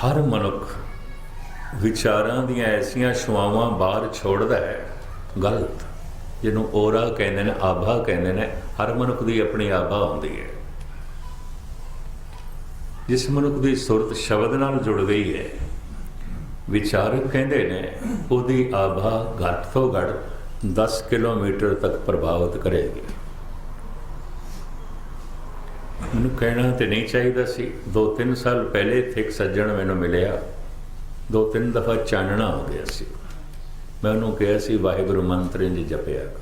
ਹਰ ਮਨੁੱਖ ਵਿਚਾਰਾਂ ਦੀਆਂ ਐਸੀਆਂ ਸ਼ੁਆਵਾਂ ਬਾਹਰ ਛੋੜਦਾ ਹੈ। ਗਲਤ। ਜਿਹਨੂੰ ਔਰਾ ਕਹਿੰਦੇ ਨੇ, ਆਭਾ ਕਹਿੰਦੇ ਨੇ, ਹਰ ਮਨੁੱਖ ਦੀ ਆਪਣੀ ਆਭਾ ਹੁੰਦੀ ਹੈ। ਜਿਸ ਮਨੁੱਖ ਦੀ ਸੁਰਤ ਸ਼ਬਦ ਨਾਲ ਜੁੜ ਗਈ ਹੈ, ਵਿਚਾਰਕ ਕਹਿੰਦੇ ਨੇ, ਉਹਦੀ ਆਭਾ ਘੱਟ ਤੋਂ ਘੱਟ 10 ਕਿਲੋਮੀਟਰ ਤੱਕ ਪ੍ਰਭਾਵਿਤ ਕਰੇਗੀ। ਮੈਨੂੰ ਕਹਿਣਾ ਤੇ ਨਹੀਂ ਚਾਹੀਦਾ ਸੀ। ਦੋ ਤਿੰਨ ਸਾਲ ਪਹਿਲੇ ਇੱਥੇ ਇੱਕ ਸੱਜਣ ਮੈਨੂੰ ਮਿਲਿਆ। ਦੋ ਤਿੰਨ ਦਫਾ ਚਾਨਣਾ ਹੋ ਗਿਆ ਸੀ। ਮੈਂ ਉਹਨੂੰ ਕਿਹਾ ਸੀ, ਵਾਹਿਗੁਰੂ ਮੰਤਰ ਜੀ ਜਪਿਆ ਕਰ।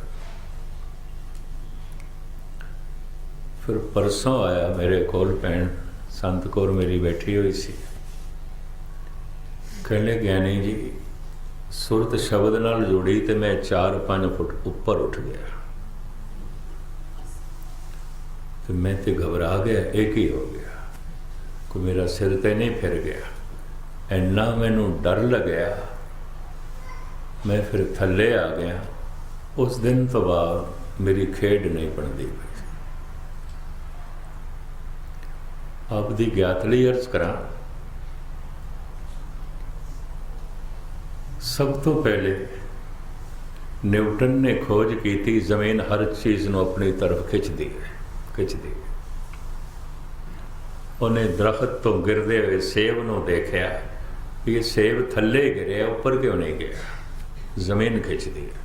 ਫਿਰ ਪਰਸੋਂ ਆਇਆ ਮੇਰੇ ਕੋਲ ਭੈਣ, ਸੰਤ ਕੌਰ ਮੇਰੀ ਬੈਠੀ ਹੋਈ ਸੀ। ਕਹਿੰਦੇ, ਗਿਆਨੀ ਜੀ, ਸੁਰਤ ਸ਼ਬਦ ਨਾਲ ਜੁੜੀ ਤੇ ਮੈਂ 4-5 ਫੁੱਟ ਉੱਪਰ ਉੱਠ ਗਿਆ। ਤੇ ਮੈਂ ਤੇ ਘਬਰਾ ਗਿਆ ਇਹ ਕੀ ਹੋ ਗਿਆ। ਕੋਈ ਮੇਰਾ ਸਿਰ ਤੇ ਨਹੀਂ ਫਿਰ ਗਿਆ। ਇੰਨਾ ਮੈਨੂੰ ਡਰ ਲੱਗਿਆ। ਮੈਂ ਫਿਰ ਥੱਲੇ ਆ ਗਿਆ। ਉਸ ਦਿਨ ਤੋਂ ਬਾਅਦ ਮੇਰੀ ਖੇਡ ਨਹੀਂ ਬਣਦੀ ਪਈ ਆਪ ਦੀ ਗਿਆਤ ਅਰਜ਼ ਕਰਾਂ। ਸਭ ਤੋਂ ਪਹਿਲੇ ਨਿਊਟਨ ਨੇ ਖੋਜ ਕੀਤੀ, ਜ਼ਮੀਨ ਹਰ ਚੀਜ਼ ਨੂੰ ਆਪਣੀ ਤਰਫ ਖਿੱਚਦੀ ਹੈ। ਖਿੱਚਦੀ ਹੈ ਉਹਨੇ ਦਰਖਤ ਤੋਂ ਗਿਰਦੇ ਹੋਏ ਸੇਬ ਨੂੰ ਦੇਖਿਆ ਕਿ ਇਹ ਸੇਬ ਥੱਲੇ ਗਿਰਿਆ, ਉੱਪਰ ਕਿਉਂ ਨਹੀਂ ਗਿਆ? ਜ਼ਮੀਨ ਖਿੱਚਦੀ ਹੈ।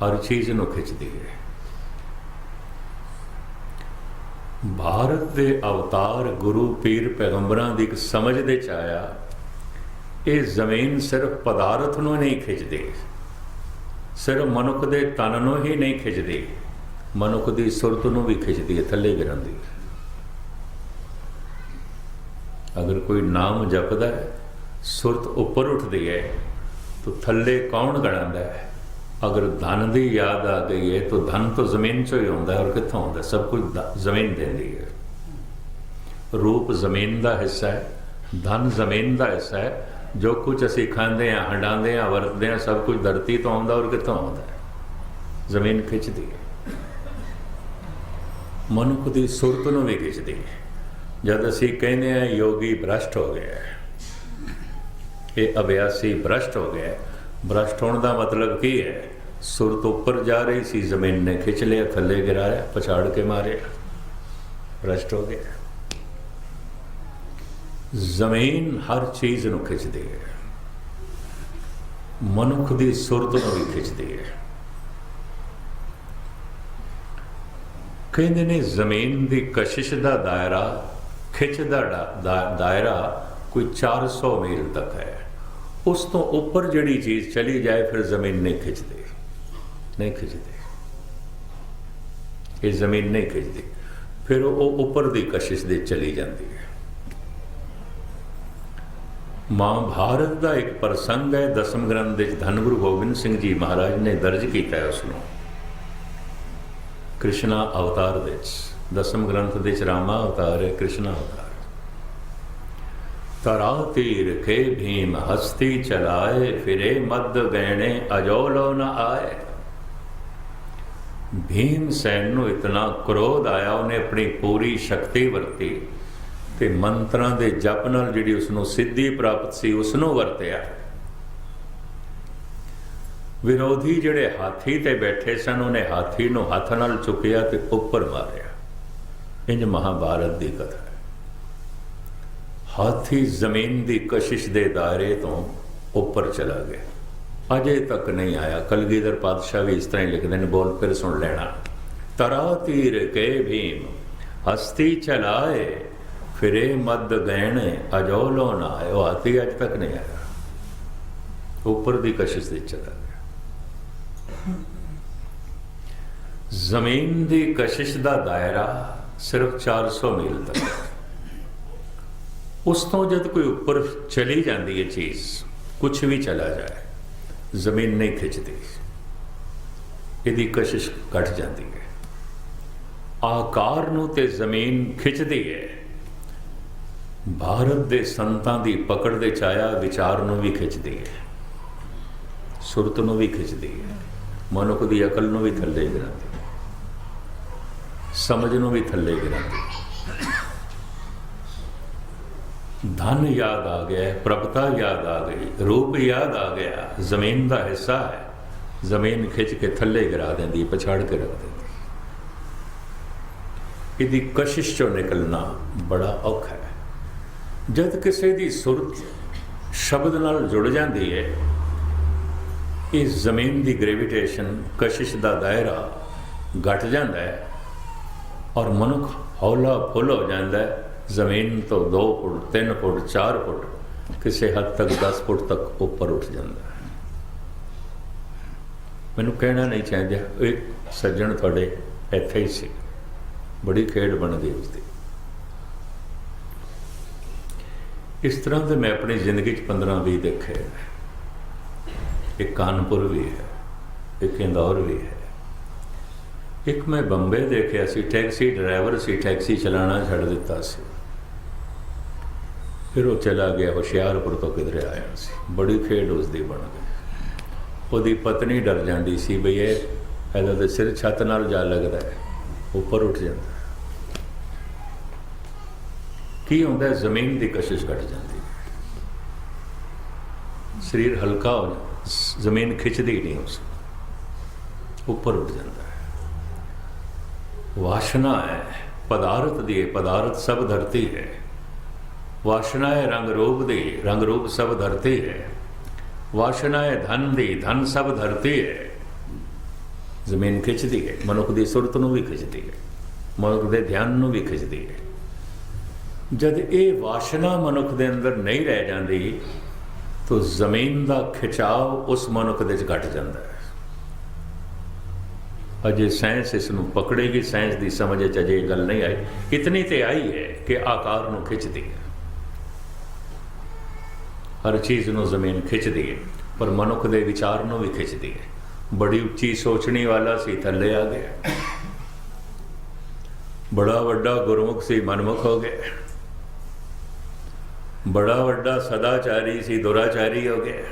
ਹਰ ਚੀਜ਼ ਨੂੰ ਖਿੱਚਦੀ ਹੈ। ਭਾਰਤ ਦੇ ਅਵਤਾਰ ਗੁਰੂ ਪੀਰ ਪੈਗੰਬਰਾਂ ਦੀ ਇੱਕ ਸਮਝ ਦੇ ਚ ਆਇਆ, ਇਹ ਜ਼ਮੀਨ ਸਿਰਫ ਪਦਾਰਥ ਨੂੰ ਨਹੀਂ ਖਿੱਚਦੀ, ਸਿਰਫ ਮਨੁੱਖ ਦੇ ਤਨ ਨੂੰ ਹੀ ਨਹੀਂ ਖਿੱਚਦੀ। ਮਨੁੱਖ ਦੀ ਸੁਰਤ ਨੂੰ ਵੀ ਖਿੱਚਦੀ ਹੈ, ਥੱਲੇ ਗਿਰਾਉਂਦੀ ਹੈ। ਅਗਰ ਕੋਈ ਨਾਮ ਜਪਦਾ ਹੈ, ਸੁਰਤ ਉੱਪਰ ਉੱਠਦੀ ਹੈ, ਤਾਂ ਥੱਲੇ ਕੌਣ ਗੜਾਂਦਾ ਹੈ? ਅਗਰ ਧਨ ਦੀ ਯਾਦ ਆ ਗਈ ਹੈ, ਤਾਂ ਧਨ ਤਾਂ ਜ਼ਮੀਨ ਚੋਂ ਹੀ ਆਉਂਦਾ ਹੈ ਔਰ ਕਿੱਥੋਂ ਆਉਂਦਾ ਸਭ ਕੁਝ ਜ਼ਮੀਨ ਦਿੰਦੀ ਹੈ। ਰੂਪ ਜ਼ਮੀਨ ਦਾ ਹਿੱਸਾ ਹੈ, ਧਨ ਜ਼ਮੀਨ ਦਾ ਹਿੱਸਾ ਹੈ। ਜੋ ਕੁਝ ਅਸੀਂ ਖਾਂਦੇ ਆ ਹੰਡਾਉਂਦੇ ਆ ਵਰਤਦੇ ਆ ਸਭ ਕੁਝ ਧਰਤੀ ਤੋਂ ਆਉਂਦਾ ਔਰ ਕਿੱਥੋਂ ਆਉਂਦਾ ਹੈ? ਜ਼ਮੀਨ ਖਿੱਚਦੀ ਹੈ। ਮਨੁੱਖ ਦੀ ਸੁਰਤ ਨੂੰ ਵੀ ਖਿੱਚਦੀ ਹੈ। ਜਦ ਅਸੀਂ ਕਹਿੰਦੇ ਆ ਯੋਗੀ ਭ੍ਰਸ਼ਟ ਹੋ ਗਿਆ ਇਹ ਅਭਿਆਸੀ ਭ੍ਰਸ਼ਟ ਹੋ ਗਿਆ ਭ੍ਰਸ਼ਟ ਹੋਣ ਦਾ ਮਤਲਬ ਕੀ ਹੈ? ਸੁਰਤ ਉੱਪਰ ਜਾ ਰਹੀ ਸੀ, ਜ਼ਮੀਨ ਨੇ ਖਿੱਚ ਲਿਆ, ਥੱਲੇ ਗਿਰਾਇਆ ਪਛਾੜ ਕੇ ਮਾਰਿਆ। ਭ੍ਰਸ਼ਟ ਹੋ ਗਿਆ ਜ਼ਮੀਨ ਹਰ ਚੀਜ਼ ਨੂੰ ਖਿੱਚਦੀ ਹੈ। ਮਨੁੱਖ ਦੀ ਸੁਰਤ ਨੂੰ ਵੀ ਖਿੱਚਦੀ ਹੈ। ਕਹਿੰਦੇ ਨੇ, ਜ਼ਮੀਨ ਦੀ ਕਸ਼ਿਸ਼ ਦਾ ਦਾਇਰਾ, ਖਿੱਚ ਦਾ ਦਾਇਰਾ ਕੋਈ 400 ਮੀਲ ਤੱਕ ਹੈ। ਉਸ ਤੋਂ ਉੱਪਰ ਜਿਹੜੀ ਚੀਜ਼ ਚਲੀ ਜਾਏ, ਫਿਰ ਜ਼ਮੀਨ ਨਹੀਂ ਖਿੱਚਦੀ। ਨਹੀਂ ਖਿੱਚਦੀ। ਇਹ ਜ਼ਮੀਨ ਨਹੀਂ ਖਿੱਚਦੀ। ਫਿਰ ਉਹ ਉੱਪਰ ਦੀ ਕਸ਼ਿਸ਼ ਦੇ ਚਲੀ ਜਾਂਦੀ ਹੈ। ਮਹਾਭਾਰਤ ਦਾ ਇੱਕ ਪ੍ਰਸੰਗ ਹੈ, ਦਸਮ ਗ੍ਰੰਥ ਵਿੱਚ ਧੰਨ ਗੁਰੂ ਗੋਬਿੰਦ ਸਿੰਘ ਜੀ ਮਹਾਰਾਜ ਨੇ ਦਰਜ ਕੀਤਾ ਹੈ ਉਸ ਨੂੰ ਕ੍ਰਿਸ਼ਨਾ ਅਵਤਾਰ ਵਿੱਚ, ਦਸਮ ਗ੍ਰੰਥ ਦੇ ਚ ਰਾਮਾ ਅਵਤਾਰ ਹੈ ਕ੍ਰਿਸ਼ਨਾ ਅਵਤਾਰ। ਤਰਾ ਤੀਰ ਕੇ ਭੀਮ ਹਸਤੀ ਚਲਾਏ, ਫਿਰੇ ਮਦ ਗਹਿਣੇ ਅਜੋਲੋ ਨ ਆਏ। ਭੀਮ ਸੈਨ ਨੂੰ ਇਤਨਾ ਕ੍ਰੋਧ ਆਇਆ, ਉਹਨੇ ਆਪਣੀ ਪੂਰੀ ਸ਼ਕਤੀ ਵਰਤੀ ਤੇ ਮੰਤਰਾਂ ਦੇ ਜਪ ਨਾਲ ਜਿਹੜੀ ਉਸ ਨੂੰ ਸਿੱਧੀ ਪ੍ਰਾਪਤ ਸੀ ਉਸ ਨੂੰ ਵਰਤਿਆ। ਵਿਰੋਧੀ ਜਿਹੜੇ ਹਾਥੀ ਤੇ ਬੈਠੇ ਸਨ, ਉਹਨੇ ਹਾਥੀ ਨੂੰ ਹੱਥ ਨਾਲ ਚੁੱਕਿਆ ਤੇ ਉੱਪਰ ਮਾਰਿਆ। ਇੰਜ ਮਹਾਭਾਰਤ ਦੀ ਕਥਾ ਹੈ। ਹਾਥੀ ਜ਼ਮੀਨ ਦੀ ਕਸ਼ਿਸ਼ ਦੇ ਦਾਇਰੇ ਤੋਂ ਉੱਪਰ ਚਲਾ ਗਿਆ। ਅਜੇ ਤੱਕ ਨਹੀਂ ਆਇਆ। ਕਲਗੀਧਰ ਪਾਤਸ਼ਾਹ ਵੀ ਇਸ ਤਰ੍ਹਾਂ ਹੀ ਲਿਖਦੇ ਨੇ, ਬੋਲ ਫਿਰ ਸੁਣ ਲੈਣਾ। ਤਰਾ ਤੀਰ ਕੇ ਭੀਮ, ਹਸਤੀ ਚਲਾਏ, ਫਿਰੇ ਮਦ ਗਹਿਣ, ਅਜੋਲੋ ਨਾ ਆਇਓ ਹਾਥੀ ਅਜ ਤੱਕ ਨਹੀਂ ਆਇਆ। ਉੱਪਰ ਦੀ ਕਸ਼ਿਸ਼ ਦੇ ਚਲਾ ਗਿਆ। ਜ਼ਮੀਨ ਦੀ ਕਸ਼ਿਸ਼ ਦਾ ਦਾਇਰਾ ਸਿਰਫ 400 ਮੀਲ ਤੱਕ। ਉਸ ਤੋਂ ਜਦ ਕੋਈ ਉੱਪਰ ਚਲੀ ਜਾਂਦੀ ਹੈ ਚੀਜ਼ ਕੁਝ ਵੀ ਚਲਾ ਜਾਏ, ਜ਼ਮੀਨ ਨਹੀਂ ਖਿੱਚਦੀ। ਇਹਦੀ ਕਸ਼ਿਸ਼ ਘਟ ਜਾਂਦੀ ਹੈ। ਆਕਾਰ ਨੂੰ ਤੇ ਜ਼ਮੀਨ ਖਿੱਚਦੀ ਹੈ। ਭਾਰਤ ਦੇ ਸੰਤਾਂ ਦੀ ਪਕੜ ਦੇ ਛਾਇਆ ਵਿਚਾਰ ਨੂੰ ਵੀ ਖਿੱਚਦੀ ਹੈ। ਸੁਰਤ ਨੂੰ ਵੀ ਖਿੱਚਦੀ ਹੈ। ਮਨੁੱਖ ਦੀ ਅਕਲ ਨੂੰ ਵੀ ਥੱਲੇ ਗਿਰਾਉਂਦੀ, ਸਮਝ ਨੂੰ ਵੀ ਥੱਲੇ ਗਿਰਾਉਂਦੀ। ਧਨ ਯਾਦ ਆ ਗਿਆ, ਪ੍ਰਭਤਾ ਯਾਦ ਆ ਗਈ, ਰੂਪ ਯਾਦ ਆ ਗਿਆ, ਜ਼ਮੀਨ ਦਾ ਹਿੱਸਾ ਹੈ। ਜ਼ਮੀਨ ਖਿੱਚ ਕੇ ਥੱਲੇ ਗਿਰਾ ਦਿੰਦੀ, ਪਛਾੜ ਕੇ ਰੱਖ ਦਿੰਦੀ। ਇਹਦੀ ਕਸ਼ਿਸ਼ ਚੋਂ ਨਿਕਲਣਾ ਬੜਾ ਔਖਾ ਹੈ। ਜਦ ਕਿਸੇ ਦੀ ਸੁਰਤ ਸ਼ਬਦ ਨਾਲ ਜੁੜ ਜਾਂਦੀ ਹੈ ਇਹ ਜ਼ਮੀਨ ਦੀ ਗ੍ਰੈਵਿਟੇਸ਼ਨ ਕਸ਼ਿਸ਼ ਦਾ ਦਾਇਰਾ ਘਟ ਜਾਂਦਾ ਹੈ ਔਰ ਮਨੁੱਖ ਹੌਲਾ ਫੁੱਲ ਹੋ ਜਾਂਦਾ ਹੈ। ਜ਼ਮੀਨ ਤੋਂ 2 ਫੁੱਟ 3 ਫੁੱਟ 4 ਫੁੱਟ, ਕਿਸੇ ਹੱਦ ਤੱਕ 10 ਫੁੱਟ ਤੱਕ ਉੱਪਰ ਉੱਠ ਜਾਂਦਾ ਹੈ। ਮੈਨੂੰ ਕਹਿਣਾ ਨਹੀਂ ਚਾਹੀਦਾ। ਇਹ ਸੱਜਣ ਤੁਹਾਡੇ ਇੱਥੇ ਹੀ ਸੀ। ਬੜੀ ਖੇਡ ਬਣਦੀ ਉਸ ਦੀ ਇਸ ਤਰ੍ਹਾਂ ਦੇ ਮੈਂ ਆਪਣੀ ਜ਼ਿੰਦਗੀ 'ਚ 15 20 ਦੇਖੇ ਇੱਕ ਕਾਨਪੁਰ ਵੀ ਹੈ, ਇੱਕ ਇੰਦੌਰ ਵੀ ਹੈ। ਇੱਕ ਮੈਂ ਬੰਬੇ ਦੇਖਿਆ ਸੀ, ਟੈਕਸੀ ਡਰਾਈਵਰ ਸੀ, ਟੈਕਸੀ ਚਲਾਉਣਾ ਛੱਡ ਦਿੱਤਾ ਸੀ। ਫਿਰ ਉਹ ਚਲਾ ਗਿਆ, ਹੁਸ਼ਿਆਰਪੁਰ ਤੋਂ ਕਿਧਰੇ ਆਇਆ ਸੀ। ਬੜੀ ਖੇਡ ਉਸ ਦੀ ਬਣ ਗਈ। ਉਹਦੀ ਪਤਨੀ ਡਰ ਜਾਂਦੀ ਸੀ ਬਈ ਇਹ, ਇਹਦਾ ਤੇ ਸਿਰ ਛੱਤ ਨਾਲ ਜਾ ਲੱਗਦਾ ਹੈ, ਉੱਪਰ ਉੱਠ ਜਾਂਦਾ ਕੀ ਹੁੰਦਾ ਜ਼ਮੀਨ ਦੀ ਕਸ਼ਿਸ਼ ਘਟ ਜਾਂਦੀ ਹੈ। ਸਰੀਰ ਹਲਕਾ ਹੋ ਜਾਂਦਾ ਜ਼ਮੀਨ ਖਿੱਚਦੀ ਨਹੀਂ ਉਸ। ਉੱਪਰ ਉੱਠ ਜਾਂਦਾ ਹੈ। ਵਾਸ਼ਨਾ ਹੈ, ਪਦਾਰਥ ਦੀ ਪਦਾਰਥ ਸਭ ਧਰਤੀ ਹੈ। ਵਾਸ਼ਨਾ ਹੈ, ਰੰਗ ਰੂਪ ਦੀ, ਰੰਗ ਰੂਪ ਸਭ ਧਰਤੀ ਹੈ। ਵਾਸ਼ਨਾ ਹੈ, ਧਨ ਦੀ, ਧਨ ਸਭ ਧਰਤੀ ਹੈ। ਜ਼ਮੀਨ ਖਿੱਚਦੀ ਹੈ, ਮਨੁੱਖ ਦੀ ਸੁਰਤ ਨੂੰ ਵੀ ਖਿੱਚਦੀ ਹੈ, ਮਨੁੱਖ ਦੇ ਧਿਆਨ ਨੂੰ ਵੀ ਖਿੱਚਦੀ ਹੈ। ਜਦ ਇਹ ਵਾਸ਼ਨਾ ਮਨੁੱਖ ਦੇ ਅੰਦਰ ਨਹੀਂ ਰਹਿ ਜਾਂਦੀ ਤਾਂ ਜ਼ਮੀਨ ਦਾ ਖਿਚਾਵ ਉਸ ਮਨੁੱਖ ਦੇ ਵਿੱਚ ਘਟ ਜਾਂਦਾ ਹੈ। ਅਜੇ ਸਾਇੰਸ ਇਸ ਨੂੰ ਪਕੜੇਗੀ, ਸਾਇੰਸ ਦੀ ਸਮਝ ਚ ਅਜੇ ਇਹ ਗੱਲ ਨਹੀਂ ਆਈ। ਇਤਨੀ ਤੇ ਆਈ ਹੈ ਕਿ ਆਕਾਰ ਨੂੰ ਖਿੱਚਦੀ ਹੈ। ਹਰ ਚੀਜ਼ ਨੂੰ ਜ਼ਮੀਨ ਖਿੱਚਦੀ ਹੈ, ਪਰ ਮਨੁੱਖ ਦੇ ਵਿਚਾਰ ਨੂੰ ਵੀ ਖਿੱਚਦੀ ਹੈ। ਬੜੀ ਉੱਚੀ ਸੋਚਣੀ ਵਾਲਾ ਸੀ, ਥੱਲੇ ਆ ਗਿਆ। ਬੜਾ ਵੱਡਾ ਗੁਰਮੁਖ ਸੀ, ਮਨਮੁਖ ਹੋ ਗਿਆ। ਬੜਾ ਵੱਡਾ ਸਦਾਚਾਰੀ ਸੀ, ਦੁਰਾਚਾਰੀ ਹੋ ਗਿਆ।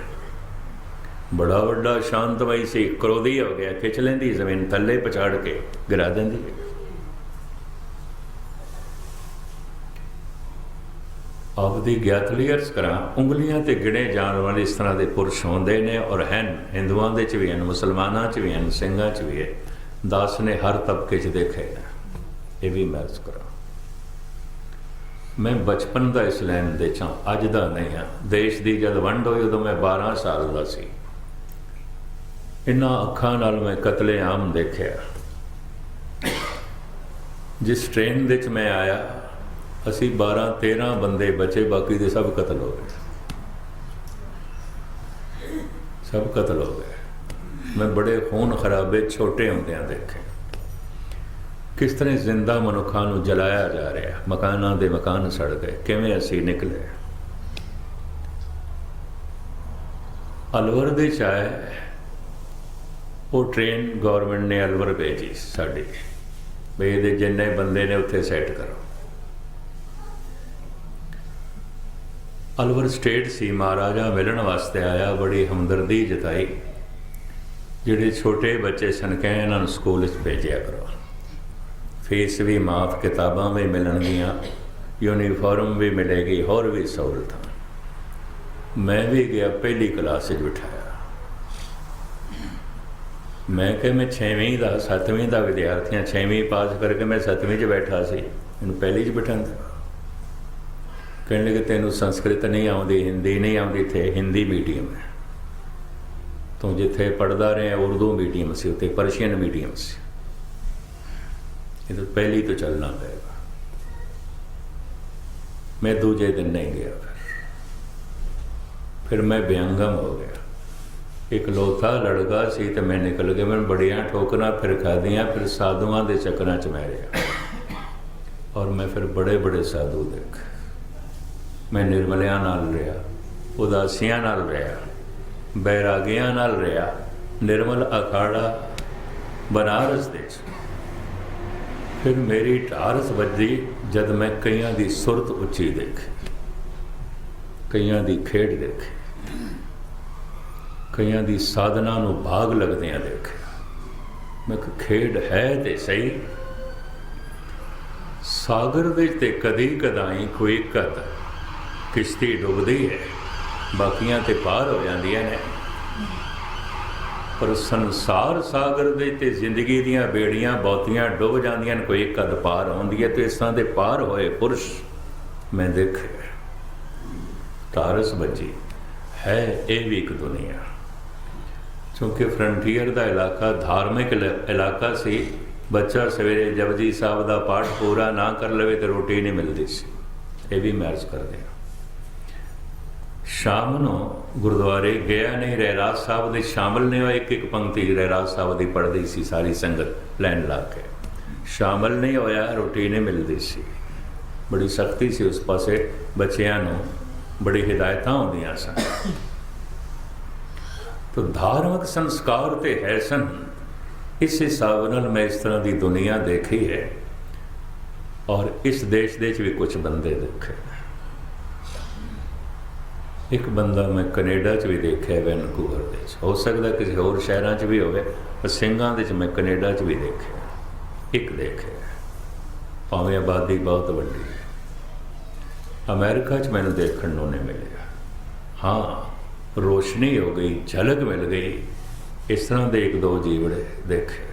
ਬੜਾ ਵੱਡਾ ਸ਼ਾਂਤਮਈ ਸੀ, ਕ੍ਰੋਧੀ ਹੋ ਗਿਆ, ਖਿੱਚ ਲੈਂਦੀ ਜ਼ਮੀਨ ਥੱਲੇ ਪਛਾੜ ਕੇ, ਗਿਰਾ ਦਿੰਦੀ। ਹੈ ਆਪਦੀ ਗਿਆਤ ਕਲੀਅਰਸ ਕਰਾਂ, ਉਂਗਲੀਆਂ ਤੇ ਗਿਣੇ ਜਾਣ ਵਾਲੇ ਇਸ ਤਰ੍ਹਾਂ ਦੇ ਪੁਰਸ਼ ਹੁੰਦੇ ਨੇ ਔਰ ਹਨ, ਹਿੰਦੂਆਂ ਦੇ ਚ ਵੀ ਹਨ, ਮੁਸਲਮਾਨਾਂ ਚ ਵੀ ਹਨ, ਸਿੰਘਾਂ ਚ ਵੀ ਹੈ। ਦਾਸ ਨੇ ਹਰ ਤਬਕੇ ਚ ਦੇਖੇ ਨੇ ਇਹ ਵੀ ਮੈਂ ਅਰਜ਼ ਕਰਾਂ। ਮੈਂ ਬਚਪਨ ਦਾ ਇਸ ਲੈਣ ਦੇ ਚਾਂ ਅੱਜ ਦਾ ਨਹੀਂ ਹਾਂ। ਦੇਸ਼ ਦੀ ਜਦ ਵੰਡ ਹੋਈ, ਉਦੋਂ ਮੈਂ 12 ਸਾਲ ਦਾ ਸੀ। ਇਨ੍ਹਾਂ ਅੱਖਾਂ ਨਾਲ ਮੈਂ ਕਤਲੇਆਮ ਦੇਖਿਆ। ਜਿਸ ਟ੍ਰੇਨ ਵਿੱਚ ਮੈਂ ਆਇਆ, ਅਸੀਂ 12 13 ਬੰਦੇ ਬਚੇ, ਬਾਕੀ ਦੇ ਸਭ ਕਤਲ ਹੋ ਗਏ। ਸਭ ਕਤਲ ਹੋ ਗਏ। ਮੈਂ ਬੜੇ ਖੂਨ ਖਰਾਬੇ ਛੋਟੇ ਹੁੰਦਿਆਂ ਦੇਖੇ ਕਿਸ ਤਰ੍ਹਾਂ ਜ਼ਿੰਦਾ ਮਨੁੱਖਾਂ ਨੂੰ ਜਲਾਇਆ ਜਾ ਰਿਹਾ? ਮਕਾਨਾਂ ਦੇ ਮਕਾਨ ਸੜ ਗਏ। ਕਿਵੇਂ ਅਸੀਂ ਨਿਕਲੇ? ਅਲਵਰ ਦੇ ਚਾਏ ਉਹ ਟ੍ਰੇਨ ਗਵਰਨਮੈਂਟ ਨੇ ਅਲਵਰ ਭੇਜੀ ਸਾਡੀ। ਵੀ ਇਹਦੇ ਜਿੰਨੇ ਬੰਦੇ ਨੇ ਉੱਥੇ ਸੈੱਟ ਕਰੋ। ਅਲਵਰ ਸਟੇਟ ਸੀ, ਮਹਾਰਾਜਾ ਮਿਲਣ ਵਾਸਤੇ ਆਇਆ, ਬੜੀ ਹਮਦਰਦੀ ਜਤਾਈ। ਜਿਹੜੇ ਛੋਟੇ ਬੱਚੇ ਸਨ ਕਹੇ ਇਹਨਾਂ ਨੂੰ ਸਕੂਲ ਵਿੱਚ ਭੇਜਿਆ ਕਰੋ। ਫੀਸ ਵੀ, ਮਾਫ ਕਿਤਾਬਾਂ ਵੀ ਮਿਲਣਗੀਆਂ ਯੂਨੀਫਾਰਮ ਵੀ ਮਿਲੇਗੀ, ਹੋਰ ਵੀ ਸਹੂਲਤਾਂ। ਮੈਂ ਵੀ ਗਿਆ, ਪਹਿਲੀ ਕਲਾਸ ਵਿੱਚ ਬਿਠਾਇਆ। ਮੈਂ ਕਿ ਮੈਂ 6ਵੀਂ ਦਾ 7ਵੀਂ ਦਾ ਵਿਦਿਆਰਥੀਆਂ 6ਵੀਂ ਪਾਸ ਕਰਕੇ ਮੈਂ 7ਵੀਂ 'ਚ ਬੈਠਾ ਸੀ। ਇਹਨੂੰ ਪਹਿਲੀ 'ਚ ਬਿਠਾਉਂਦਾ ਕਹਿਣ ਲੱਗੇ, ਤੈਨੂੰ ਸੰਸਕ੍ਰਿਤ ਨਹੀਂ ਆਉਂਦੀ, ਹਿੰਦੀ ਨਹੀਂ ਆਉਂਦੀ ਥੇ ਹਿੰਦੀ ਮੀਡੀਅਮ ਹੈ। ਤੂੰ ਜਿੱਥੇ ਪੜਦਾ ਰਿਹਾ, ਉਰਦੂ ਮੀਡੀਅਮ ਸੀ, ਉੱਥੇ ਪਰਸ਼ੀਅਨ ਮੀਡੀਅਮ ਸੀ। ਇਹ ਤਾਂ ਪਹਿਲੀ ਤੋਂ ਚੱਲਣਾ ਪਏਗਾ। ਮੈਂ ਦੂਜੇ ਦਿਨ ਨਹੀਂ ਗਿਆ ਫਿਰ। ਫਿਰ ਮੈਂ ਬਿਅੰਗਮ ਹੋ ਗਿਆ। ਇੱਕ ਲੋਥਾ ਲੜਕਾ ਸੀ ਤੇ ਮੈਂ ਨਿਕਲ ਗਿਆ। ਮੈਂ ਬੜੀਆਂ ਠੋਕਰਾਂ ਫਿਰ ਖਾਦੀਆਂ ਫਿਰ ਸਾਧੂਆਂ ਦੇ ਚੱਕਰਾਂ 'ਚ ਮੈਂ ਰਿਹਾ। ਔਰ ਮੈਂ ਫਿਰ ਬੜੇ ਬੜੇ ਸਾਧੂ ਦੇਖ। ਮੈਂ ਨਿਰਮਲਿਆਂ ਨਾਲ ਰਿਹਾ, ਉਦਾਸੀਆਂ ਨਾਲ ਰਿਹਾ, ਬੈਰਾਗੀਆਂ ਨਾਲ ਰਿਹਾ, ਨਿਰਮਲ ਅਖਾੜਾ, ਬਨਾਰਸ ਦੇ ਫਿਰ ਮੇਰੀ ਢਾਰਸ ਵੱਜੀ ਜਦ ਮੈਂ ਕਈਆਂ ਦੀ ਸੁਰਤ ਉੱਚੀ ਦੇਖੀ। ਕਈਆਂ ਦੀ ਖੇਡ ਦੇਖੀ। ਕਈਆਂ ਦੀ ਸਾਧਨਾ ਨੂੰ ਭਾਗ ਲੱਗਦਿਆਂ ਦੇਖਿਆ ਮੈਂ ਕਿ ਖੇਡ ਹੈ ਤੇ ਸਹੀ। ਸਾਗਰ ਵਿੱਚ ਤੇ ਕਦੀ ਕਦਾਈ ਕੋਈ ਕਦ ਕਿਸ਼ਤੀ ਡੁੱਬਦੀ ਹੈ। ਬਾਕੀਆਂ ਤੇ ਪਾਰ ਹੋ ਜਾਂਦੀਆਂ ਨੇ। ਪਰ ਸੰਸਾਰ ਸਾਗਰ ਦੇ ਤੇ ਜ਼ਿੰਦਗੀ ਦੀਆਂ ਬੇੜੀਆਂ ਬਹੁਤੀਆਂ ਡੁੱਬ ਜਾਂਦੀਆਂ ਨੇ, ਕੋਈ ਇੱਕ ਅੱਧ ਪਾਰ ਆਉਂਦੀ ਹੈ ਤੇ ਇਸ ਤਰ੍ਹਾਂ ਦੇ ਪਾਰ ਹੋਏ ਪੁਰਸ਼ ਮੈਂ ਦੇਖਿਆ। ਤਾਰਸ ਬੱਜੀ ਹੈ, ਇਹ ਵੀ ਇੱਕ ਦੁਨੀਆ। ਕਿਉਂਕਿ ਫਰੰਟੀਅਰ ਦਾ ਇਲਾਕਾ ਧਾਰਮਿਕ ਇਲਾ- ਇਲਾਕਾ ਸੀ। ਬੱਚਾ ਸਵੇਰੇ ਜਪਜੀ ਸਾਹਿਬ ਦਾ ਪਾਠ ਪੂਰਾ ਨਾ ਕਰ ਲਵੇ ਤੇ ਰੋਟੀ ਨਹੀਂ ਮਿਲਦੀ ਸੀ। ਇਹ ਵੀ ਮੈਰਜ ਕਰਦੇ ਆ ਸ਼ਾਮ ਨੂੰ ਗੁਰਦੁਆਰੇ ਗਿਆ ਨਹੀਂ, ਰਹਿਰਾਜ ਸਾਹਿਬ ਦੇ ਸ਼ਾਮਲ ਨੇ ਹੋਇਆ ਇੱਕ ਇੱਕ ਪੰਕਤੀ ਰਹਿਰਾਜ ਸਾਹਿਬ ਦੀ ਪੜ੍ਹਦੀ ਸੀ ਸਾਰੀ ਸੰਗਤ ਲੈਣ ਲਾ ਕੇ ਸ਼ਾਮਲ ਨਹੀਂ ਹੋਇਆ, ਰੋਟੀ ਨਹੀਂ ਮਿਲਦੀ ਸੀ। ਬੜੀ ਸਖਤੀ ਸੀ ਉਸ ਪਾਸੇ, ਬੱਚਿਆਂ ਨੂੰ ਬੜੀ ਹਿਦਾਇਤਾਂ ਹੁੰਦੀਆਂ ਸਨ। ਤੋ ਧਾਰਮਿਕ ਸੰਸਕਾਰ ਤੇ ਹੈ ਸਨ। ਇਸ ਹਿਸਾਬ ਨਾਲ ਮੈਂ ਇਸ ਤਰ੍ਹਾਂ ਦੀ ਦੁਨੀਆ ਦੇਖੀ ਹੈ ਔਰ ਇਸ ਦੇਸ਼ ਦੇ ਵਿੱਚ ਵੀ ਕੁਝ ਬੰਦੇ ਦੇਖੇ। ਇੱਕ ਬੰਦਾ ਮੈਂ ਕੈਨੇਡਾ 'ਚ ਵੀ ਦੇਖਿਆ, ਵੈਨਕੂਵਰ ਦੇ 'ਚ। ਹੋ ਸਕਦਾ ਕਿਸੇ ਹੋਰ ਸ਼ਹਿਰਾਂ 'ਚ ਵੀ ਹੋਵੇ, ਪਰ ਸਿੰਘਾਂ ਦੇ 'ਚ ਮੈਂ ਕੈਨੇਡਾ 'ਚ ਵੀ ਦੇਖਿਆ। ਇੱਕ ਦੇਖਿਆ। ਭਾਵੇਂ ਆਬਾਦੀ ਬਹੁਤ ਵੱਡੀ ਹੈ। ਅਮਰੀਕਾ 'ਚ ਮੈਨੂੰ ਦੇਖਣ ਨੂੰ ਨਹੀਂ ਮਿਲਿਆ। ਹਾਂ, ਰੋਸ਼ਨੀ ਹੋ ਗਈ, ਝਲਕ ਮਿਲ ਗਈ। ਇਸ ਤਰ੍ਹਾਂ ਦੇ ਇੱਕ ਦੋ ਜੀਵੜੇ ਦੇਖੇ।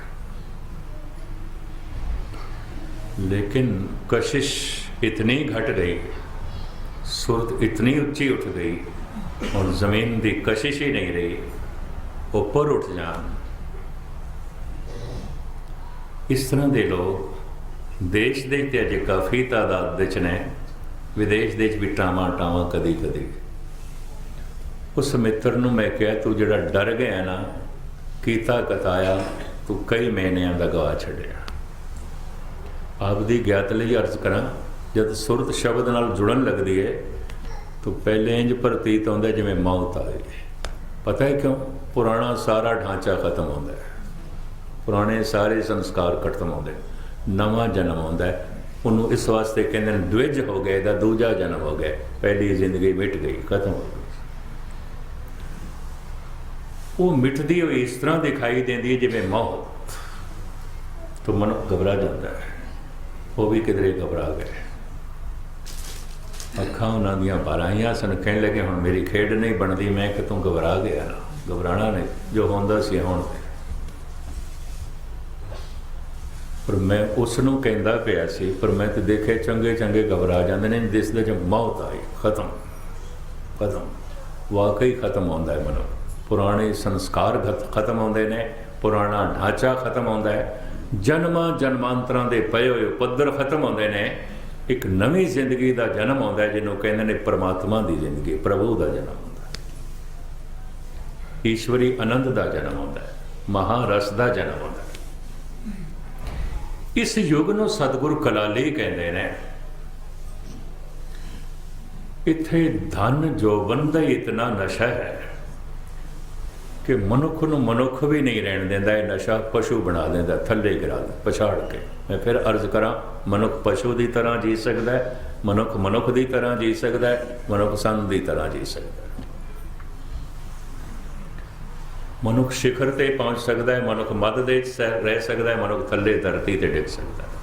ਲੇਕਿਨ ਕਸ਼ਿਸ਼ ਇਤਨੀ ਘਟ ਗਈ ਸੁਰਤ ਇਤਨੀ ਉੱਚੀ ਉੱਠ ਗਈ ਔਰ ਜ਼ਮੀਨ ਦੀ ਕਸ਼ਿਸ਼ ਹੀ ਨਹੀਂ ਰਹੀ ਉੱਪਰ ਉੱਠ ਜਾਣ। ਇਸ ਤਰ੍ਹਾਂ ਦੇ ਲੋਕ ਦੇਸ਼ ਦੇ ਤੇ ਅਜੇ ਕਾਫੀ ਤਾਦਾਦ ਦੇ ਚ ਨੇ, ਵਿਦੇਸ਼ ਦੇ ਚ ਵੀ ਟਾਵਾਂ ਟਾਵਾਂ ਕਦੀ ਕਦੀ। ਉਸ ਮਿੱਤਰ ਨੂੰ ਮੈਂ ਕਿਹਾ, ਤੂੰ ਜਿਹੜਾ ਡਰ ਗਿਆ ਨਾ, ਕੀਤਾ ਕਤਾਇਆ, ਤੂੰ ਕਈ ਮਹੀਨਿਆਂ ਦਾ ਗਵਾ ਛੱਡਿਆ। ਆਪਦੀ ਗਿਆਤ ਲਈ ਅਰਜ਼ ਕਰਾਂ, ਜਦ ਸੁਰਤ ਸ਼ਬਦ ਨਾਲ ਜੁੜਨ ਲੱਗਦੀ ਹੈ ਤਾਂ ਪਹਿਲੇ ਇੰਜ ਪ੍ਰਤੀਤ ਹੁੰਦਾ ਜਿਵੇਂ ਮੌਤ ਆਈ ਪਤਾ ਹੈ ਕਿਉਂ? ਪੁਰਾਣਾ ਸਾਰਾ ਢਾਂਚਾ ਖਤਮ ਹੁੰਦਾ ਹੈ। ਪੁਰਾਣੇ ਸਾਰੇ ਸੰਸਕਾਰ ਖਤਮ ਹੁੰਦੇ ਨਵਾਂ ਜਨਮ ਹੁੰਦਾ ਉਹਨੂੰ ਇਸ ਵਾਸਤੇ ਕਹਿੰਦੇ ਨੇ ਦਵਿਜ ਹੋ ਗਏ ਦਾ ਦੂਜਾ ਜਨਮ ਹੋ ਗਿਆ। ਪਹਿਲੀ ਜ਼ਿੰਦਗੀ ਮਿਟ ਗਈ, ਖਤਮ ਹੋ ਗਈ। ਉਹ ਮਿਟਦੀ ਹੋਈ ਇਸ ਤਰ੍ਹਾਂ ਦਿਖਾਈ ਦਿੰਦੀ ਹੈ ਜਿਵੇਂ ਮੌਤ। ਤੋਂ ਮਨ ਘਬਰਾ ਜਾਂਦਾ ਹੈ। ਉਹ ਵੀ ਕਿਧਰੇ ਘਬਰਾ ਗਏ ਅੱਖਾਂ ਉਹਨਾਂ ਦੀਆਂ ਬਾਰਾਈਆਂ ਸਨ। ਕਹਿਣ ਲੱਗੇ, ਹੁਣ ਮੇਰੀ ਖੇਡ ਨਹੀਂ ਬਣਦੀ, ਮੈਂ ਕਿ ਤੂੰ ਘਬਰਾ ਗਿਆ? ਨਾ ਘਬਰਾਣਾ ਨਹੀਂ, ਜੋ ਹੁੰਦਾ ਸੀ ਹੁਣ ਪਰ ਮੈਂ ਉਸ ਨੂੰ ਕਹਿੰਦਾ ਪਿਆ ਸੀ, ਪਰ ਮੈਂ ਤੇ ਦੇਖੇ ਚੰਗੇ ਚੰਗੇ ਘਬਰਾ ਜਾਂਦੇ ਨੇ, ਜਿਸ ਦੇ ਚ ਮੌਤ ਆਈ, ਖਤਮ ਖਤਮ, ਵਾਕਈ ਖਤਮ ਹੁੰਦਾ ਹੈ ਮਨੁੱਖ ਪੁਰਾਣੇ ਸੰਸਕਾਰ ਖਤ- ਖਤਮ ਹੁੰਦੇ ਨੇ, ਪੁਰਾਣਾ ਢਾਂਚਾ ਖਤਮ ਹੁੰਦਾ ਹੈ ਜਨਮਾਂ ਜਨਮਾਂਤਰਾਂ ਦੇ ਪਏ ਹੋਏ ਪੱਧਰ ਖਤਮ ਹੁੰਦੇ ਨੇ ਇੱਕ ਨਵੀਂ ਜ਼ਿੰਦਗੀ ਦਾ ਜਨਮ ਆਉਂਦਾ ਹੈ, ਜਿਹਨੂੰ ਕਹਿੰਦੇ ਨੇ ਪਰਮਾਤਮਾ ਦੀ ਜ਼ਿੰਦਗੀ, ਪ੍ਰਭੂ ਦਾ ਜਨਮ ਹੁੰਦਾ ਹੈ। ਈਸ਼ਵਰੀ ਆਨੰਦ ਦਾ ਜਨਮ ਹੁੰਦਾ ਹੈ, ਮਹਾਰਸ ਦਾ ਜਨਮ ਹੁੰਦਾ ਹੈ। ਇਸ ਯੁੱਗ ਨੂੰ ਸਤਿਗੁਰੂ ਕਲਾਲੀ ਕਹਿੰਦੇ ਨੇ, ਇੱਥੇ ਧਨ ਜੋਬਨ ਦਾ ਇਤਨਾ ਨਸ਼ਾ ਹੈ। ਕਿ ਮਨੁੱਖ ਨੂੰ ਮਨੁੱਖ ਵੀ ਨਹੀਂ ਰਹਿਣ ਦਿੰਦਾ, ਇਹ ਨਸ਼ਾ ਪਸ਼ੂ ਬਣਾ ਦਿੰਦਾ, ਥੱਲੇ ਗਿਰਾ ਦਿੰਦਾ, ਪਛਾੜ ਕੇ। ਮੈਂ ਫਿਰ ਅਰਜ਼ ਕਰਾਂ, ਮਨੁੱਖ ਪਸ਼ੂ ਦੀ ਤਰ੍ਹਾਂ ਜੀ ਸਕਦਾ ਹੈ, ਮਨੁੱਖ ਮਨੁੱਖ ਦੀ ਤਰ੍ਹਾਂ ਜੀ ਸਕਦਾ ਹੈ, ਮਨੁੱਖ ਸੰਤ ਦੀ ਤਰ੍ਹਾਂ ਜੀ ਸਕਦਾ ਹੈ। ਮਨੁੱਖ ਸਿਖਰ ਤੇ ਪਹੁੰਚ ਸਕਦਾ ਹੈ, ਮਨੁੱਖ ਮੱਧ ਦੇ ਸਹਿ- ਰਹਿ ਸਕਦਾ ਹੈ, ਮਨੁੱਖ ਥੱਲੇ ਧਰਤੀ ਤੇ ਡਿੱਗ ਸਕਦਾ ਹੈ।